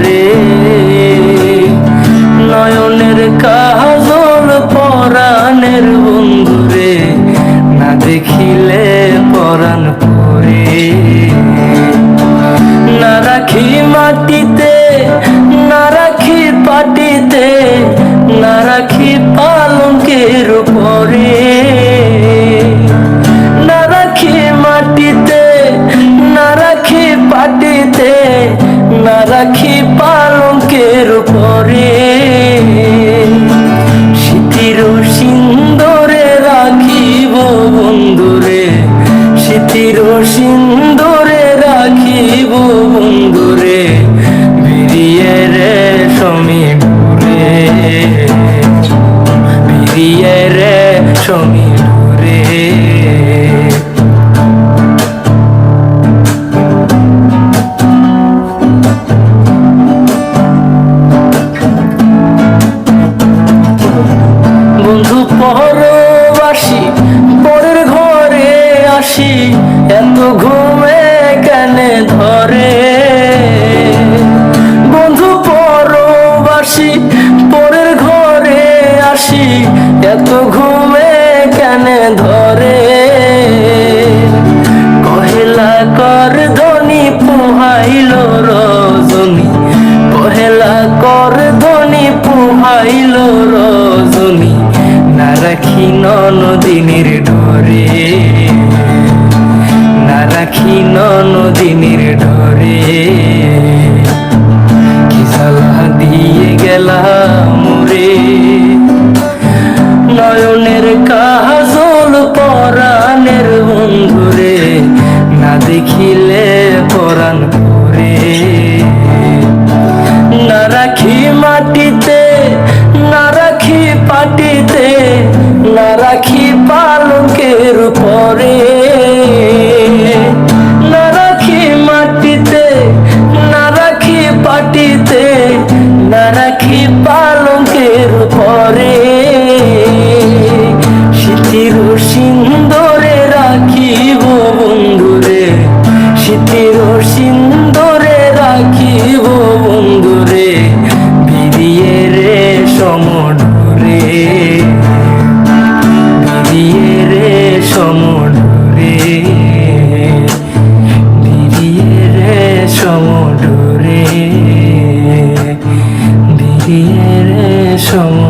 করে। নয়নের কাজল পরাণের বন্ধুরে, না দেখিলে পরাণ করে না রাখি মাটিতে, না রাখি পাটিতে পালঙ্কের উপরে। স্মৃতির সিন্দরে রাখিব বন্ধুরে। স্মৃতির সিন্দরে রাখিব বন্ধুরে। বিরিয়ে রে সমীপুরে। বিরিয়ে রে সমীপুরে। এত ঘুমে কেন ধরে? কহেলা, কর ধনী পুহাইল রজনী। কহেলা, কর ধনী পুহাইল রজনী। না রাখি নদিনের ডরে না রাখি নদিনের না দেখিলে পরাণ করে না রাখি মাটিতে না রাখি পাটিতে না রাখি পালকের শীতির সিন্দরে রাখিব বন্ধুরে বিরিয়ে রে সমডুরে বিরিয়ে রে সমডুরে বিরিয়ে রে সমডুরে বিরিয়ে রে সমডুরে